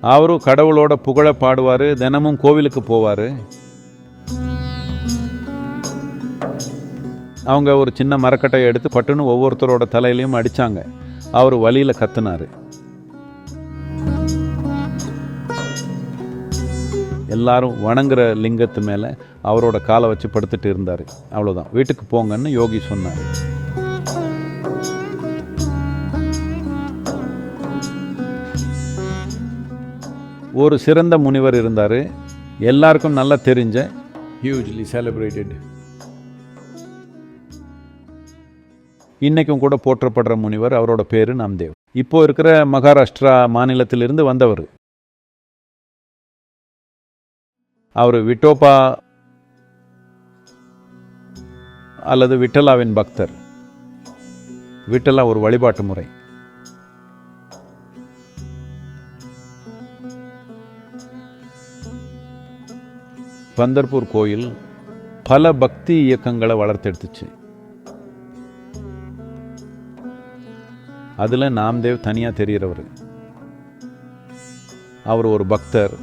அவரும் கடவுளோட புகழ பாடுவார் தினமும் கோவிலுக்கு போவார். அவங்க ஒரு சின்ன மரக்கட்டையை எடுத்து பட்டுன்னு ஒவ்வொருத்தரோட தலையிலையும் அடிச்சாங்க. அவர் வழியில் கத்துனார். எல்லாரும் வணங்குற லிங்கத்து மேலே அவரோட காலை வச்சு படுத்துட்டு இருந்தார். அவ்வளோதான் வீட்டுக்கு போங்கன்னு யோகி சொன்னார். ஒரு சிறந்த முனிவர் இருந்தார். எல்லாருக்கும் நல்லா தெரிஞ்ச ஹியூஜ்லி செலிப்ரேட்டட் இன்னைக்கும் கூட போற்றப்படுற முனிவர் அவரோட பேரு நாம்தேவ். இப்போ இருக்கிற மகாராஷ்டிரா மாநிலத்திலிருந்து வந்தவர். அவர் விட்டோபா அல்லது விட்டலாவின் பக்தர். விட்டலா ஒரு வழிபாட்டு முறை. பந்தர்பூர் கோயில் பல பக்தி இயக்கங்களை வளர்த்தெடுத்துச்சு. அதில் நாம்தேவ் தனியாக தெரிகிறவர் அவர் ஒரு பக்தர்.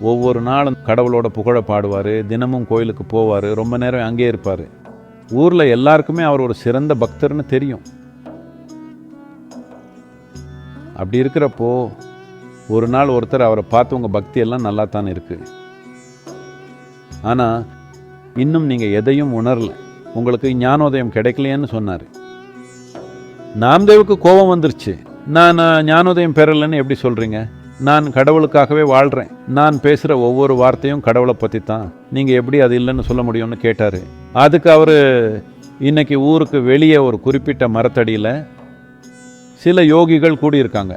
ஒவ்வொரு நாளும் கடவுளோட புகழ பாடுவார் தினமும் கோயிலுக்கு போவார் ரொம்ப நேரம் அங்கேயே இருப்பார். ஊரில் எல்லாருக்குமே அவர் ஒரு சிறந்த பக்தர்னு தெரியும். அப்படி இருக்கிறப்போ ஒரு நாள் ஒருத்தர் அவரை பார்த்து உங்கள் பக்தி எல்லாம் நல்லா தான் இருக்கு. ஆனால் இன்னும் நீங்கள் எதையும் உணரல. உங்களுக்கு ஞானோதயம் கிடைக்கலையேன்னு சொன்னார். நாம்தேவுக்கு கோபம் வந்துருச்சு. நான் ஞானோதயம் பெறலைன்னு எப்படி சொல்கிறீங்க நான் கடவுளுக்காகவே வாழ்கிறேன் நான் பேசுகிற ஒவ்வொரு வார்த்தையும் கடவுளை பற்றி தான் நீங்கள் எப்படி அது இல்லைன்னு சொல்ல முடியும்னு கேட்டார். அதுக்கு அவர் இன்னைக்கு ஊருக்கு வெளியே ஒரு குறிப்பிட்ட மரத்தடியில் சில யோகிகள் கூடியிருக்காங்க.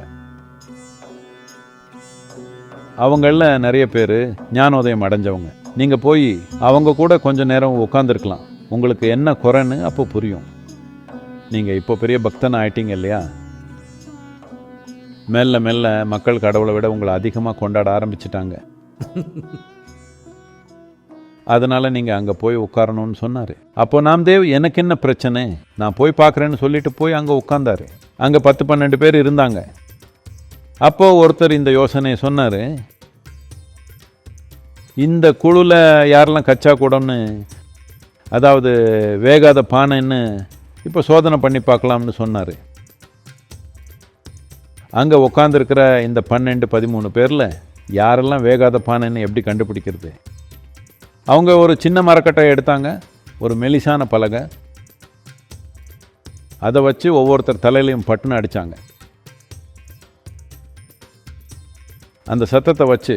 அவங்களில் நிறைய பேர் ஞானோதயம் அடைஞ்சவங்க. நீங்கள் போய் அவங்க கூட கொஞ்ச நேரம் உட்காந்துருக்கலாம் உங்களுக்கு என்ன குறைன்னு அப்போ புரியும். நீங்கள் இப்போ பெரிய பக்தன் ஆயிட்டீங்க இல்லையா? மெல்ல மெல்ல மக்கள் கடவுளை விட உங்களை அதிகமாக கொண்டாட ஆரம்பிச்சிட்டாங்க. அதனால் நீங்கள் அங்கே போய் உட்காரணும்னு சொன்னார். அப்போ நாம்தேவ் எனக்கு என்ன பிரச்சனை? நான் போய் பார்க்குறேன்னு சொல்லிட்டு போய் அங்கே உட்காந்தாரு அங்கே பத்து பன்னெண்டு பேர் இருந்தாங்க. அப்போது ஒருத்தர் இந்த யோசனையை சொன்னார் இந்த குழுவில் யாரெல்லாம் கச்சா கூடம்னு அதாவது வேகாத பானைன்னு இப்போ சோதனை பண்ணி பார்க்கலாம்னு சொன்னார். அங்கே உட்காந்துருக்கிற இந்த பன்னெண்டு பதிமூணு பேரில் யாரெல்லாம் வேகாத பானைன்னு எப்படி கண்டுபிடிக்கிறது? அவங்க ஒரு சின்ன மரக்கட்டையை எடுத்தாங்க ஒரு மெலிசான பலகை. அதை வச்சு ஒவ்வொருத்தர் தலையிலையும் பட்டுன்னு அடித்தாங்க அந்த சத்தத்தை வச்சு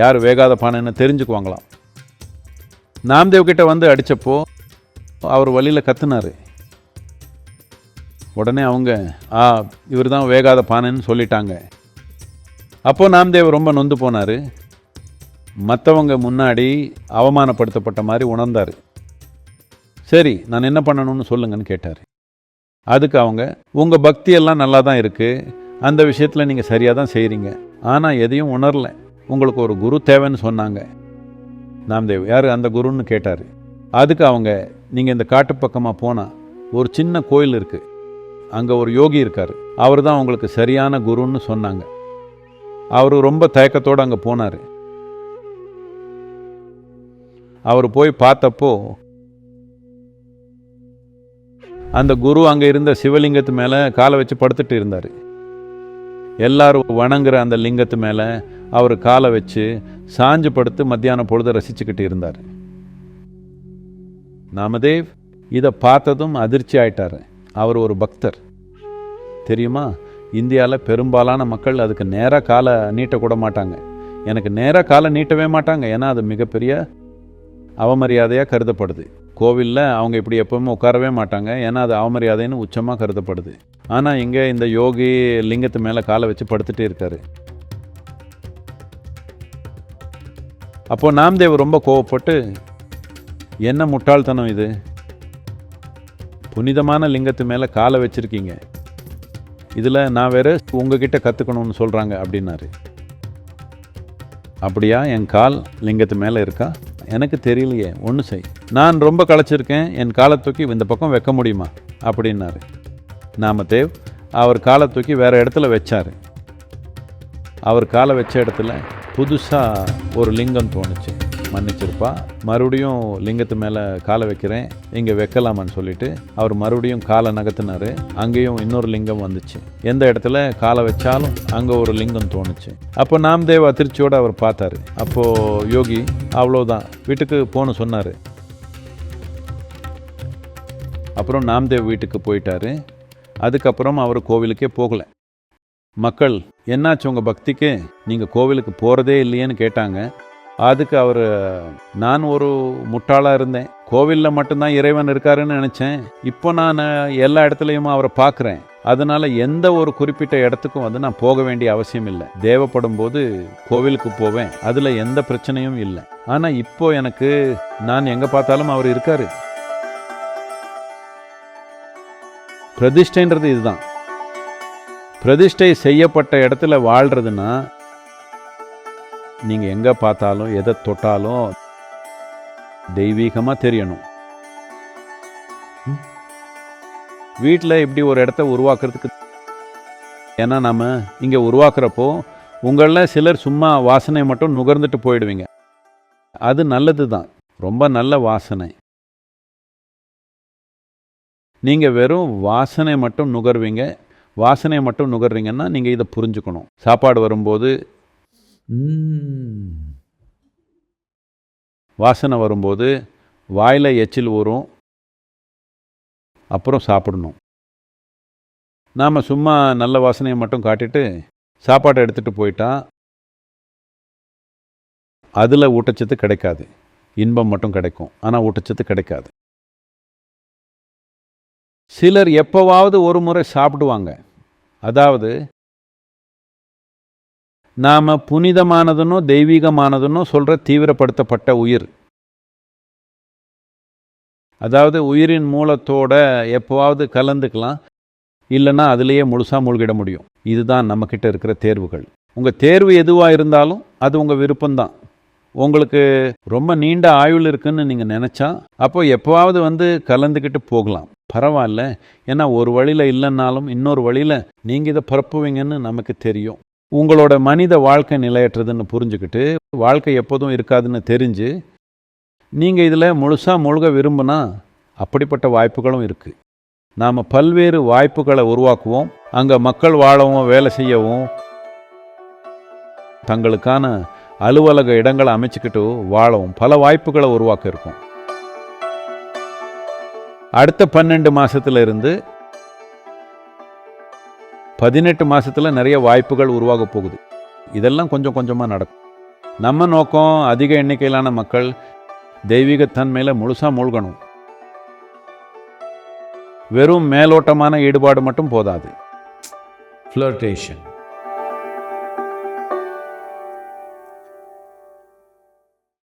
யார் வேகாத பானைன்னு தெரிஞ்சுக்குவாங்களாம். நாம்தேவ் கிட்ட வந்து அடித்தப்போ அவர் வழியில் கத்துனாரு. உடனே அவங்க ஆ இவர் தான் வேகாத பானைன்னு சொல்லிட்டாங்க. அப்போது நாம்தேவ் ரொம்ப நொந்து போனார். மற்றவங்க முன்னாடி அவமானப்படுத்தப்பட்ட மாதிரி உணர்ந்தார். சரி நான் என்ன பண்ணணும்னு சொல்லுங்கன்னு கேட்டார். அதுக்கு அவங்க உங்கள் பக்தி எல்லாம் நல்லா தான் இருக்குது அந்த விஷயத்தில் நீங்கள் சரியாக தான் செய்கிறீங்க ஆனால் எதையும் உணரல. உங்களுக்கு ஒரு குரு தேவைன்னு சொன்னாங்க. நாம்தேவ் யார் அந்த குருன்னு கேட்டார். அதுக்கு அவங்க நீங்கள் இந்த காட்டு பக்கமாக போனால் ஒரு சின்ன கோயில் இருக்குது அங்கே ஒரு யோகி இருக்கார். அவர் தான் உங்களுக்கு சரியான குருன்னு சொன்னாங்க. அவர் ரொம்ப தயக்கத்தோடு அங்கே போனார். அவர் போய் பார்த்தப்போ அந்த குரு அங்கே இருந்த சிவலிங்கத்து மேலே காலை வச்சு படுத்துட்டு இருந்தார். எல்லாரும் வணங்குற அந்த லிங்கத்து மேலே அவர் காலை வச்சு சாஞ்சு படுத்து மத்தியான பொழுத ரசிச்சுக்கிட்டு இருந்தார். நாமதேவ் இதை பார்த்ததும் அதிர்ச்சி ஆயிட்டார். அவர் ஒரு பக்தர். தெரியுமா? இந்தியாவில் பெரும்பாலான மக்கள் அதுக்கு நேராக காலை நீட்டக்கூட மாட்டாங்க. எனக்கு நேராக காலை நீட்டவே மாட்டாங்க. ஏன்னா அது மிகப்பெரிய அவமரியாதையாக கருதப்படுது. கோவிலில் அவங்க இப்படி எப்போவுமே உட்காரவே மாட்டாங்க. ஏன்னா அது அவமரியாதைன்னு உச்சமாக கருதப்படுது. ஆனால் இங்கே இந்த யோகி லிங்கத்து மேலே காலை வச்சு படுத்துட்டே இருக்காரு. அப்போது நாம்தேவ் ரொம்ப கோவப்பட்டு என்ன முட்டாள்தனம் இது? புனிதமான லிங்கத்து மேலே காலை வச்சுருக்கீங்க. இதில் நான் வேறு உங்ககிட்ட கற்றுக்கணும்னு சொல்கிறாங்க அப்படின்னாரு. அப்படியா? என் கால் லிங்கத்து மேலே இருக்கா? எனக்கு தெரியலையே ஒன்று செய். நான் ரொம்ப களைச்சிருக்கேன் என் காலை தூக்கி இந்த பக்கம் வைக்க முடியுமா? அப்படின்னாரு. நாமதேவ் அவர் காலை தூக்கி வேற இடத்துல வச்சார். அவர் காலை வச்ச இடத்துல புதுசாக ஒரு லிங்கம் தோணுச்சு. மன்னிச்சிருப்பா. மறுபடியும் லிங்கத்து மேலே காலை வைக்கிறேன். இங்கே வைக்கலாமான்னு சொல்லிட்டு அவர் மறுபடியும் காலை நகர்த்தினார். அங்கேயும் இன்னொரு லிங்கம் வந்துச்சு. எந்த இடத்துல? காலை வச்சாலும் அங்கே ஒரு லிங்கம் தோணுச்சு. அப்போ நாம்தேவ் அதிர்ச்சியோடு அவர் பார்த்தாரு. அப்போது யோகி அவ்வளோதான் வீட்டுக்கு போன சொன்னார். அப்புறம் நாம்தேவ் வீட்டுக்கு போயிட்டாரு. அதுக்கப்புறம் அவர் கோவிலுக்கே போகல. மக்கள் என்னாச்சு உங்கள் பக்திக்கு? நீங்கள் கோவிலுக்கு போகிறதே இல்லையேன்னு கேட்டாங்க. அதுக்கு அவர் நான் ஒரு முட்டாளாக இருந்தேன். கோவிலில் மட்டும்தான் இறைவன் இருக்காருன்னு நினச்சேன். இப்போ நான் எல்லா இடத்துலையும் அவரை பார்க்குறேன் அதனால் எந்த ஒரு குறிப்பிட்ட இடத்துக்கும் வந்து நான் போக வேண்டிய அவசியம் இல்லை. தேவைப்படும் போது கோவிலுக்கு போவேன். அதில் எந்த பிரச்சனையும் இல்லை. ஆனால் இப்போ எனக்கு நான் எங்கே பார்த்தாலும் அவர் இருக்கார். பிரதிஷ்டைன்றது இதுதான். பிரதிஷ்டை செய்யப்பட்ட இடத்துல வாழ்கிறதுன்னா நீங்கள் எங்கே பார்த்தாலும் எதை தொட்டாலும் தெய்வீகமாக தெரியணும். வீட்டில் இப்படி ஒரு இடத்த உருவாக்குறதுக்கு ஏன்னா நம்ம இங்கே உருவாக்குறப்போ உங்களில் சிலர் சும்மா வாசனை மட்டும் நுகர்ந்துட்டு போயிடுவீங்க. அது நல்லது தான் ரொம்ப நல்ல வாசனை. நீங்கள் வெறும் வாசனை மட்டும் நுகர்வீங்க. வாசனை மட்டும் நுகர்றீங்கன்னா நீங்கள் இதை புரிஞ்சுக்கணும். சாப்பாடு வரும்போது வாசனை வரும்போது வாயில் எச்சில் ஊறும். அப்புறம் சாப்பிடணும். நாம் சும்மா நல்ல வாசனையை மட்டும் காட்டிட்டு சாப்பாட்டை எடுத்துகிட்டு போயிட்டா அதில் ஊட்டச்சத்து கிடைக்காது. இன்பம் மட்டும் கிடைக்கும். ஆனால் ஊட்டச்சத்து கிடைக்காது. சிலர் எப்போவாவது ஒரு முறை சாப்பிடுவாங்க. அதாவது நாம் புனிதமானதுன்னோ தெய்வீகமானதுன்னோ சொல்கிற தீவிரப்படுத்தப்பட்ட உயிர். அதாவது உயிரின் மூலத்தோட எப்போவாவது கலந்துக்கலாம் இல்லைன்னா அதுலேயே முழுசாக மூழ்கிட முடியும். இதுதான் நம்மக்கிட்ட இருக்கிற தேர்வுகள். உங்கள் தேர்வு எதுவாக இருந்தாலும் அது உங்கள் விருப்பம்தான். உங்களுக்கு ரொம்ப நீண்ட ஆயுள் இருக்குன்னு நீங்கள் நினச்சா அப்போ எப்போவாவது வந்து கலந்துக்கிட்டு போகலாம். பரவாயில்ல. ஏன்னா ஒரு வழியில் இல்லைன்னாலும் இன்னொரு வழியில் நீங்கள் இதை பரப்புவீங்கன்னு நமக்கு தெரியும். உங்களோட மனித வாழ்க்கை நிலையற்றதுன்னு புரிஞ்சுக்கிட்டு வாழ்க்கை எப்போதும் இருக்காதுன்னு தெரிஞ்சு நீங்கள் இதில் முழுசாக முழுக விரும்புனா அப்படிப்பட்ட வாய்ப்புகளும் இருக்குது நாம் பல்வேறு வாய்ப்புகளை உருவாக்குவோம் அங்கே மக்கள் வாழவும் வேலை செய்யவும் தங்களுக்கான அலுவலக இடங்களை அமைச்சுக்கிட்டு வாழவும் பல வாய்ப்புகளை உருவாக்க இருக்கும் அடுத்த பன்னெண்டு மாசத்துல இருந்து பதினெட்டு மாதத்தில் நிறைய வாய்ப்புகள் உருவாக போகுது. இதெல்லாம் கொஞ்சம் கொஞ்சமாக நடக்கும். நம்ம நோக்கம் அதிக எண்ணிக்கையிலான மக்கள் தெய்வீகத்தன்மையில் முழுசாக மூழ்கணும். வெறும் மேலோட்டமான ஈடுபாடு மட்டும் போதாது. ஃப்ளர்டேஷன்